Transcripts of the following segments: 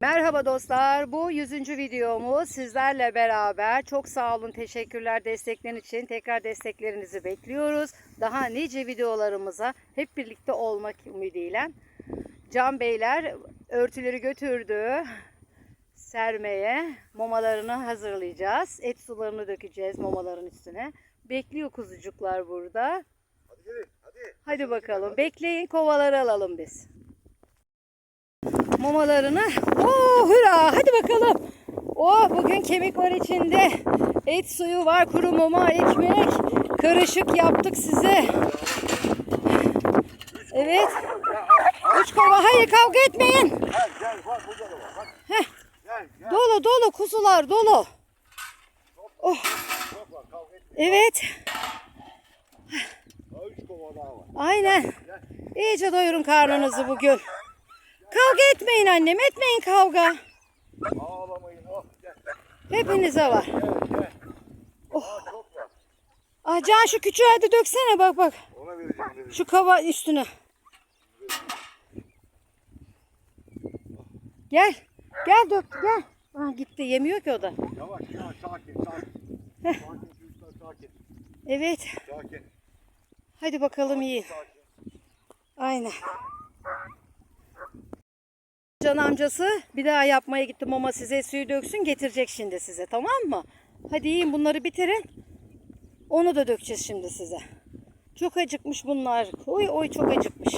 Merhaba dostlar. Bu 100. videomuz sizlerle beraber. Çok sağ olun. Teşekkürler destekleriniz için. Tekrar desteklerinizi bekliyoruz. Daha nice videolarımıza hep birlikte olmak ümidiyle. Can Beyler örtüleri götürdü sermeye. Mamalarını hazırlayacağız. Et sularını dökeceğiz mamaların üstüne. Bekliyor kuzucuklar burada. Hadi gelin hadi. Hadi bakalım. Bekleyin kovaları alalım biz. Mamalarını. Oo hurra. Hadi bakalım. Oh bugün kemik var içinde. Et suyu var. Kuru mama, ekmek. Karışık yaptık size. Evet. Üç kova. Hayır kavga etmeyin. Gel gel bak burada da var. Bak. Heh. Gel gel. Dolu dolu kuzular dolu. Oh. Evet. Aynen. İyice doyurun karnınızı bugün. Kavga etmeyin annem. Etmeyin kavga. Ağlamayın. Oh gel. Hepinize var. Gel gel. Oh. Aa, çok var. Ah Can şu küçüğü hadi döksene bak bak. Ona vereceğim. Şu kava üstüne. Gel. Gel dök gel. Ah gitti yemiyor ki o da. Yavaş yavaş sakin sakin. Sakin çocuklar sakin. Evet. Sakin. Hadi bakalım iyi. Sakin. Aynen. Can amcası bir daha yapmaya gitti mama size suyu döksün getirecek şimdi size tamam mı? Hadi yiyin bunları bitirin. Onu da dökeceğiz şimdi size. Çok acıkmış bunlar. Oy oy çok acıkmış.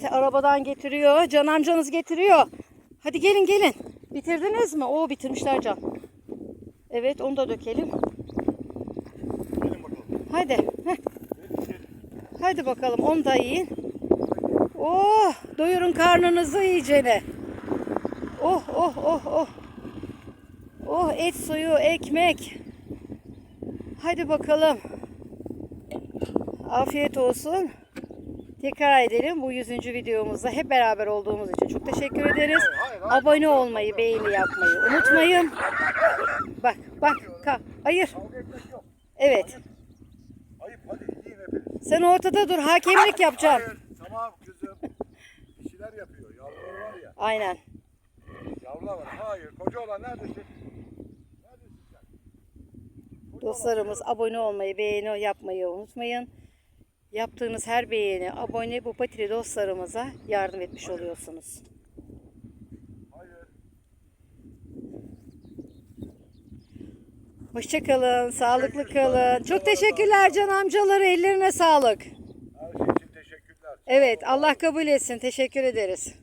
Evet, Arabadan getiriyor. Can amcanız getiriyor. Hadi gelin gelin. Bitirdiniz mi? Oo bitirmişler can. Evet onu da dökelim. Hadi. Heh. Hadi bakalım onu da yiyin. Oh doyurun karnınızı iyicene. Oh oh oh oh. Oh et suyu, ekmek. Hadi bakalım. Afiyet olsun. Tekrar edelim bu 100. videomuzda hep beraber olduğumuz için çok teşekkür ederiz. Abone olmayı, beğeni yapmayı unutmayın. Bak bak. Ka- Hayır. Evet. Sen ortada dur. Hakemlik yapacağım. Tamam Aynen. Yavrular var. Hayır. Koca olan neredesin? Neredesin sen? Koca olan- Dostlarımız abone olmayı, beğeni yapmayı unutmayın. Yaptığınız her beğeni, abone bu patili dostlarımıza yardım etmiş oluyorsunuz. Hayır. Hoşçakalın, sağlıklı kalın. Çok teşekkürler Can amcaları, ellerine sağlık. Her şey için teşekkürler. Evet, Allah kabul etsin. Teşekkür ederiz.